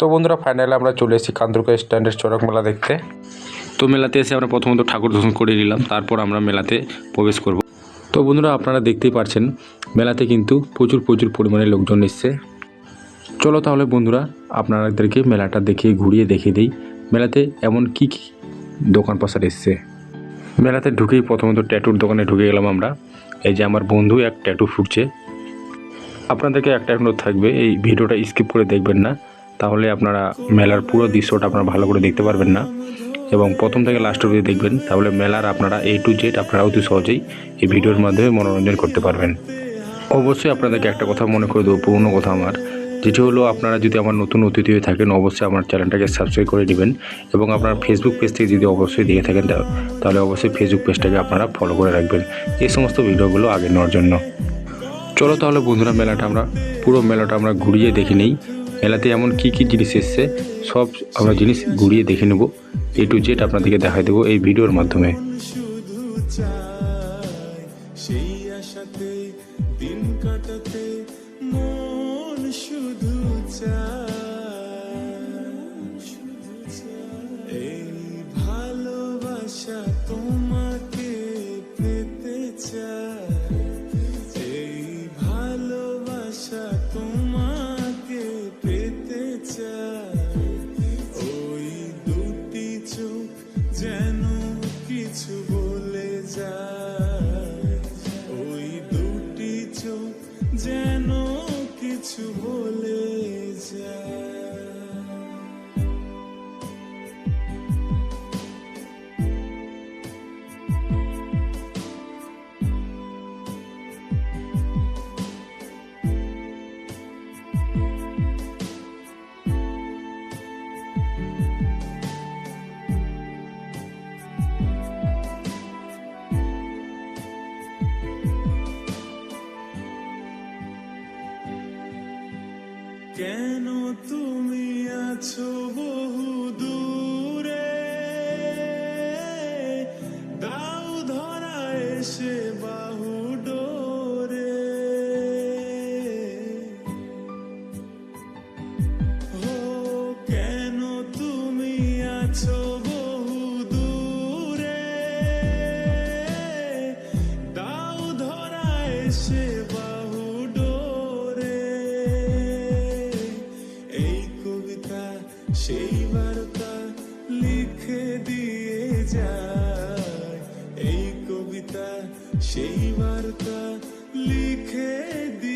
তো বন্ধুরা ফাইনালি আমরা চলে এসেছি কান্দুরকা স্ট্যান্ডের চড়ক মেলা দেখতে। তো মেলাতে এসে আমরা প্রথমত ঠাকুর দর্শন করে নিলাম, তারপর আমরা মেলাতে প্রবেশ করব। তো বন্ধুরা, আপনারা দেখতেই পারছেন, মেলাতে কিন্তু প্রচুর প্রচুর পরিমাণে লোকজন এসছে। চলো তাহলে বন্ধুরা, আপনাদেরকে মেলাটা দেখে ঘুরিয়ে দেখিয়ে দিই, মেলাতে এমন কি কি দোকান পাশার এসছে। মেলাতে ঢুকেই প্রথমত ট্যাটুর দোকানে ঢুকে গেলাম আমরা। এই যে আমার বন্ধু, এক ট্যাটু ফুটছে। আপনাদেরকে একটা অনুরোধ থাকবে, এই ভিডিওটা স্কিপ করে দেখবেন না। তাহলে আপনারা মেলার পুরো দৃশ্যটা আপনারা ভালো করে দেখতে পারবেন না। এবং প্রথম থেকে লাস্ট অবধি দেখবেন, তাহলে মেলার আপনারা এ টু জেড আপনারা অতি সহজেই এই ভিডিওর মাধ্যমে মনোরঞ্জন করতে পারবেন। অবশ্যই আপনাদেরকে একটা কথা মনে করে দেবো, পুরনো কথা আমার, যেটি হলো আপনারা যদি আমার নতুন অতিথি হয়ে থাকেন, অবশ্যই আমার চ্যানেলটাকে সাবস্ক্রাইব করে নেবেন এবং আপনার ফেসবুক পেজ থেকে যদি অবশ্যই দেখে থাকেন তাহলে অবশ্যই ফেসবুক পেজটাকে আপনারা ফলো করে রাখবেন। এই সমস্ত ভিডিওগুলো আগে নেওয়ার জন্য। চলো তাহলে বন্ধুরা, মেলাটা আমরা পুরো মেলাটা আমরা ঘুরিয়ে দেখে নিই। মেলাতে এমন কি কি জিনিস এসছে, সব আমরা জিনিস ঘুরিয়ে দেখে নেব। এ টু জেড আপনাদেরকে দেখাই দেবো এই ভিডিওর মাধ্যমে। সেই আশাতে দিন কাটাতে মন শুধু এই ভালোবাসা তোমাকে পেতে চায় ভালোবাসা তোমাকে যেন কিছু বলে যায়। কেন তুমি আছো বহু দূরে? দাও ধরা এসে বার্তা লিখে দিয়ে যায়। এই কবিতা সেই বার্তা লিখে দিয়ে